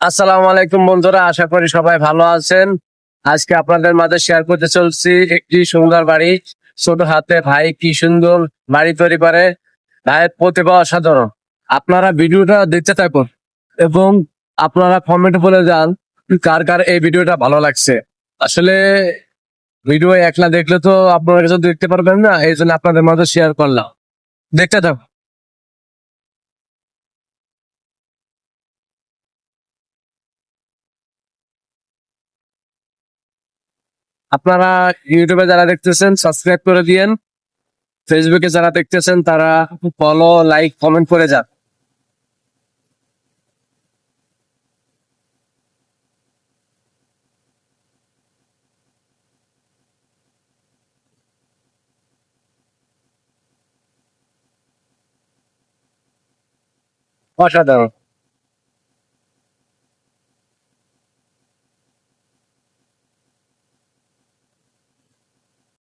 আসসালামু আলাইকুম বন্ধুরা, আশা করি সবাই ভালো আছেন। আজকে আপনাদের মাঝে শেয়ার করতে চলছি একটি সুন্দর বাড়ি। ছোট হাতে ভাই কি সুন্দর বাড়ি তৈরি করে। ভাইয়ের প্রতিভা অসাধারণ। আপনারা ভিডিওটা দেখতে থাকুন এবং আপনারা কমেন্ট বলে যান কার কার এই ভিডিওটা ভালো লাগছে। আসলে ভিডিও একলা দেখলে তো আপনারা কিছু দেখতে পারবেন না এই জন্য আপনাদের মাঝে শেয়ার করলাম। দেখতে থাকুন। আপনারা ইউটিউবে যারা দেখতেছেন সাবস্ক্রাইব করে দিয়েন। ফেসবুকে যারা দেখতেছেন, তারা ফলো লাইক কমেন্ট করে যান। অসাধারণ।